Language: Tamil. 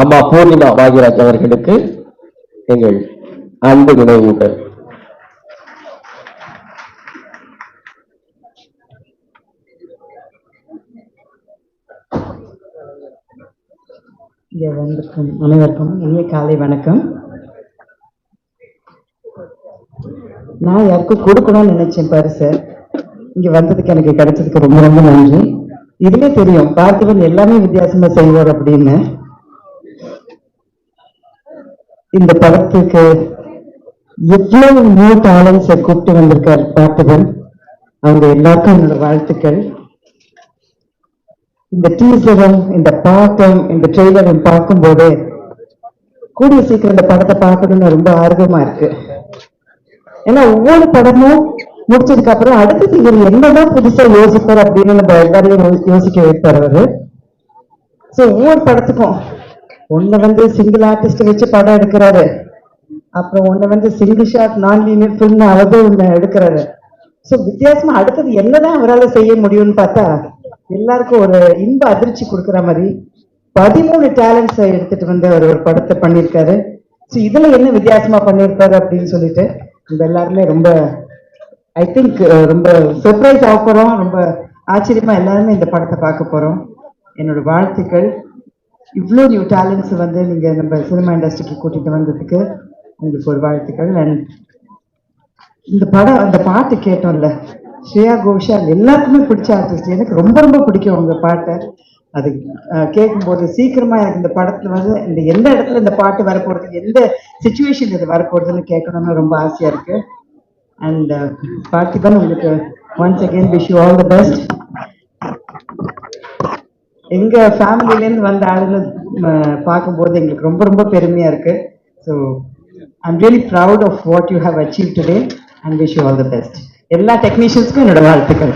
அம்மா பூர்ணிமா பாகிராஜ் அவர்களுக்கு எங்கள் அன்பு நினைவூட்டல் இங்கே வந்திருக்கும் அனைவருக்கும் இனிய காலை வணக்கம். நான் யாருக்கும் கொடுக்கணும்னு நினைச்சேன் பரிசு இங்க வந்ததுக்கு எனக்கு கிடைச்சதுக்கு ரொம்ப ரொம்ப நன்றி. இதுவே தெரியும் பார்த்திபன் எல்லாமே வித்தியாசமா செய்வார் அப்படின்னு. இந்த படத்துக்கு எவ்வளவு நியூ டேலண்ட்ஸை கூப்பிட்டு வந்திருக்கார் பார்த்திபன் அவங்க எல்லாருக்கும் என்னோட வாழ்த்துக்கள். இந்த டீசரும் இந்த பாட்டும் இந்த ட்ரெய்லரும் பார்க்கும்போது கூடிய சீக்கிரம் இந்த படத்தை பார்க்கணும்னு ரொம்ப ஆர்வமா இருக்கு. ஏன்னா ஒவ்வொரு படமும் முடிச்சதுக்கு அப்புறம் அடுத்தது இவர் என்னதான் புதுசா யோசிப்பார் அப்படின்னு நம்ம எல்லாரையும் யோசிக்க வைப்பார் அவரு. சோ ஒவ்வொரு படத்துக்கும் ஒண்ணு வந்து சிங்கிள் ஆர்டிஸ்ட் வச்சு படம் எடுக்கிறாரு. அப்புறம் ஒண்ணு வந்து சிங்கிள் ஷாட் நான் லீனியர் ஃபில்ம் அவரது ஒண்ணு எடுக்கிறாரு. ஸோ வித்தியாசமா அடுத்தது என்னதான் அவரால் செய்ய முடியும்னு பார்த்தா எல்லாருக்கும் ஒரு இன்ப அதிர்ச்சி கொடுக்குற மாதிரி பதிமூணு டேலண்ட்ஸை எடுத்துட்டு வந்து அவர் ஒரு படத்தை பண்ணியிருக்காரு. ஸோ இதில் என்ன வித்தியாசமா பண்ணியிருக்காரு அப்படின்னு சொல்லிட்டு நம்ம எல்லாருமே ரொம்ப ஐ திங்க் ரொம்ப சர்ப்ரைஸ் ஆக போகிறோம் ரொம்ப ஆச்சரியமா எல்லாருமே இந்த படத்தை பார்க்க போகிறோம் என்னோட வாழ்த்துக்கள். இவ்வளோ நியூ டேலண்ட்ஸ் வந்து நீங்கள் நம்ம சினிமா இண்டஸ்ட்ரிக்கு கூட்டிட்டு வந்ததுக்கு உங்களுக்கு ஒரு வாழ்த்துக்கள். அண்ட் இந்த படம் அந்த பாட்டு கேட்டோம்ல ஸ்ரேயா கோஷால் எல்லாருக்குமே பிடிச்ச ஆர்டிஸ்ட் எனக்கு ரொம்ப ரொம்ப பிடிக்கும் அவங்க பாட்டை. அது கேட்கும்போது சீக்கிரமா எனக்கு இந்த படத்துல வந்து இந்த எந்த இடத்துல இந்த பாட்டு வரப்போறது எந்த சுச்சுவேஷன் இது வரப்போறதுன்னு கேட்கணும்னு ரொம்ப ஆசையா இருக்கு. அண்ட் பார்த்திபன் உங்களுக்கு once again wish you all the best எங்க ஃபேமிலியிலேருந்து வந்த ஆளுன்னு பார்க்கும்போது எங்களுக்கு ரொம்ப ரொம்ப பெருமையா இருக்கு. So I'm really proud of what you have achieve today and wish you all the best எல்லா டெக்னீஷியன்ஸ்க்கும் என்னோட வாழ்த்துக்கள்.